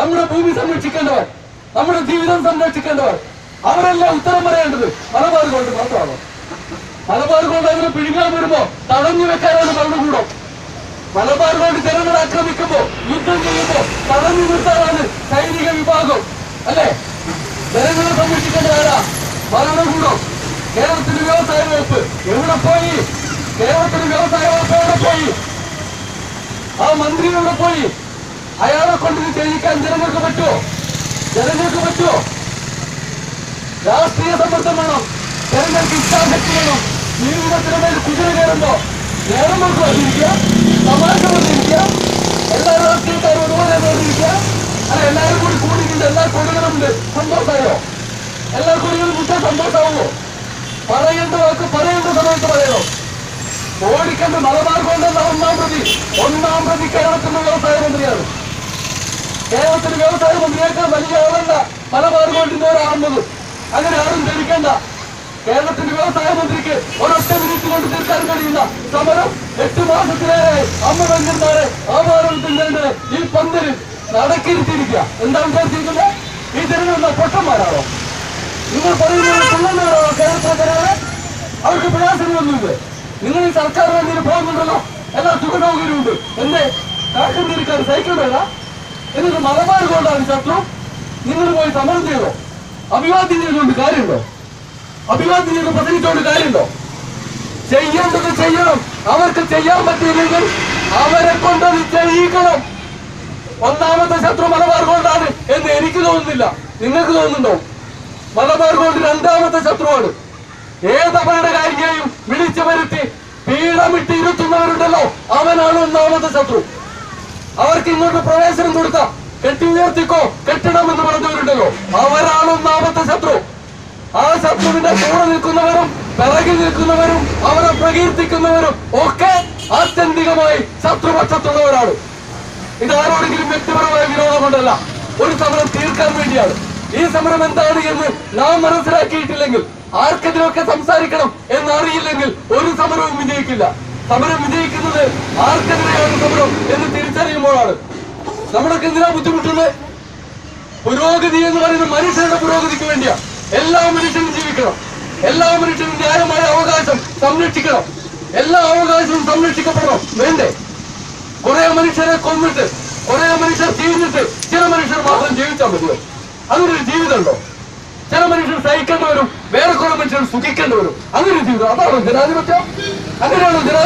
നമ്മുടെ ഭൂമി സംരക്ഷിക്കേണ്ടവർ നമ്മുടെ ജീവിതം സംരക്ഷിക്കേണ്ടവർ അവരെല്ലാം ഉത്തരം പറയേണ്ടത് മലബാർ കൊണ്ട് മാത്രമാണ്. മലബാർ കൊണ്ട് അതിന് പിഴുകാൻ വരുമ്പോ തടഞ്ഞു വെക്കാനാണ് ഭരണകൂടം. മലബാർ കൊണ്ട് ജനങ്ങളെ ആക്രമിക്കുമ്പോ യുദ്ധം ചെയ്യുമ്പോ തടഞ്ഞു നിർത്താനാണ് സൈനിക വിഭാഗം അല്ലെ? ജനങ്ങളെ സംരക്ഷിക്കേണ്ടതാരാ ഭരണകൂടം. കേരളത്തിന്റെ വ്യവസായ വകുപ്പ് എവിടെ പോയി? കേരളത്തിന്റെ വ്യവസായ വകുപ്പ് എവിടെ പോയി? ആ മന്ത്രി എവിടെ പോയി? അയാളെ കൊണ്ട് ഇത് ചെയ്യിക്കാൻ ജനങ്ങൾക്ക് പറ്റുമോ ജനങ്ങൾക്ക് പറ്റുമോ രാഷ്ട്രീയ സമ്മർദ്ദം വേണം. ജനങ്ങൾക്ക് ഇച്ഛാശക്തി വേണം. ജീവിതത്തിന് മേൽ കുതിര കയറുമ്പോ നേരം വന്നിരിക്കുക. സമാജം വന്നിരിക്കുക. എല്ലാ രാഷ്ട്രീയക്കാരും ഒരുപോലെ വന്നിരിക്കുക. അല്ല എല്ലാവരും കൂടി കൂടിയിട്ടുണ്ട്. എല്ലാ കൊടികളുമുണ്ട് സന്തോഷമായോ? എല്ലാ കൊടികളും കിട്ടാൻ സന്തോഷമാവോ പറയേണ്ട വാക്ക് പറയേണ്ട സമയത്ത് പറയണോ? ഓടിക്കണ്ട് മലബാർ കൊണ്ടെന്ന ഒന്നാം പ്രതി. ഒന്നാം പ്രതി കേരളത്തിൽ വ്യവസായ മന്ത്രിയാണ്. കേരളത്തിന് വ്യവസായ മന്ത്രിയേക്കാൾ വലിയ ആളല്ല. പല കൊണ്ടിന്റെ ഒരാളുന്നത് അങ്ങനെ ആരും ധരിക്കണ്ട. കേരളത്തിന്റെ വ്യവസായ മന്ത്രിക്ക് ഒരൊറ്റ മിനിറ്റ് കൊണ്ട് തീർക്കാൻ കഴിയുന്ന സമരം എട്ട് മാസത്തിലേറെ അമ്മ വെഞ്ചിരുന്നാണ് ആഭാരത്തിന്റെ ഈ പന്തലിൽ നടക്കിരുത്തിയിരിക്കുക. എന്താ വിചാരിച്ചിരിക്കുന്നത്? ഈ ജനങ്ങൾ പൊട്ടന്മാരാണോ? നിങ്ങൾ പറയുന്നത് കൊള്ളന്മാരാണോ കേരളത്തിലെ അവർക്ക് പ്രയാസങ്ങളൊന്നുമില്ല. നിങ്ങൾ ഈ സർക്കാർ വേണ്ടി പോകുന്നുണ്ടല്ലോ എല്ലാ സുഖസൗകര്യമുണ്ട് എന്റെ കാക്കം തിരിക്കാൻ സൈക്കിൾ വേണ്ട എന്നിട്ട് മലബാർ കൊണ്ടാണ് ശത്രു നിങ്ങൾ പോയി സമരം ചെയ്തോ? അഭിവാദ്യം ചെയ്തുകൊണ്ട് കാര്യമുണ്ടോ? അഭിവാദ്യം ചെയ്ത് പ്രസംഗിച്ചുകൊണ്ട് കാര്യമുണ്ടോ? ചെയ്യേണ്ടത് ചെയ്യണം. അവർക്ക് ചെയ്യാൻ പറ്റിയില്ലെങ്കിൽ അവരെ കൊണ്ടത് ചെയ്യിക്കണം. ഒന്നാമത്തെ ശത്രു മലബാർ കൊണ്ടാണ് എന്ന് എനിക്ക് തോന്നുന്നില്ല. നിങ്ങൾക്ക് തോന്നുന്നുണ്ടോ? മലബാർ കൊണ്ട് രണ്ടാമത്തെ ശത്രുവാണ്. ഏത് അപകടകാരിയെയും വിളിച്ചു വരുത്തി പീഡമിട്ട് ഇരുത്തുന്നവരുണ്ടല്ലോ. അവനാണ് ഒന്നാമത്തെ ശത്രു. അവർക്ക് ഇങ്ങോട്ട് പ്രവേശനം കൊടുക്കാം. കെട്ടി ഉയർത്തിക്കോ കെട്ടിടമെന്ന് പറഞ്ഞവരുണ്ടല്ലോ. അവരാണ് ഒന്നാമത്തെ ശത്രു. ആ ശത്രുവിന്റെ കൂടെ നിൽക്കുന്നവരും പിറകിൽ നിൽക്കുന്നവരും അവരെ പ്രകീർത്തിക്കുന്നവരും ഒക്കെ ആത്യന്തികമായി ശത്രുപക്ഷത്തുള്ളവരാണ്. ഇത് ആരോടെങ്കിലും വ്യക്തിപരമായ വിരോധം ഒരു സമരം തീർക്കാൻ വേണ്ടിയാണ്. ഈ സമരം എന്താണ് എന്ന് നാം മനസ്സിലാക്കിയിട്ടില്ലെങ്കിൽ ആർക്കെതിരൊക്കെ സംസാരിക്കണം എന്നറിയില്ലെങ്കിൽ ഒരു സമരവും വിജയിക്കില്ല. സമരം വിജയിക്കുന്നത് ആർക്കെതിരെയാണ് സമരം എന്ന് നമ്മളൊക്കെ എന്തിനാ ബുദ്ധിമുട്ടുന്നത്? പുരോഗതി എന്ന് പറയുന്നത് മനുഷ്യരുടെ പുരോഗതിക്ക് വേണ്ടിയാ. എല്ലാ മനുഷ്യനും ജീവിക്കണം. എല്ലാ മനുഷ്യനും ന്യായമായ അവകാശം സംരക്ഷിക്കണം. എല്ലാ അവകാശവും സംരക്ഷിക്കപ്പെടണം. വേണ്ടേ? കുറെ മനുഷ്യരെ കൊന്നിട്ട് കുറെ മനുഷ്യർ ജീവിച്ചിട്ട് ചില മനുഷ്യർ മാത്രം ജീവിച്ചാൽ മതിയോ? അതൊരു ജീവിതമുണ്ടോ? ചില മനുഷ്യർ സഹിക്കേണ്ടവരും വേറെ കുറെ മനുഷ്യർ സുഖിക്കേണ്ടവരും. അങ്ങനെ ജീവിതം. അതാണോ ജനാധിപത്യം? അങ്ങനെയാണോ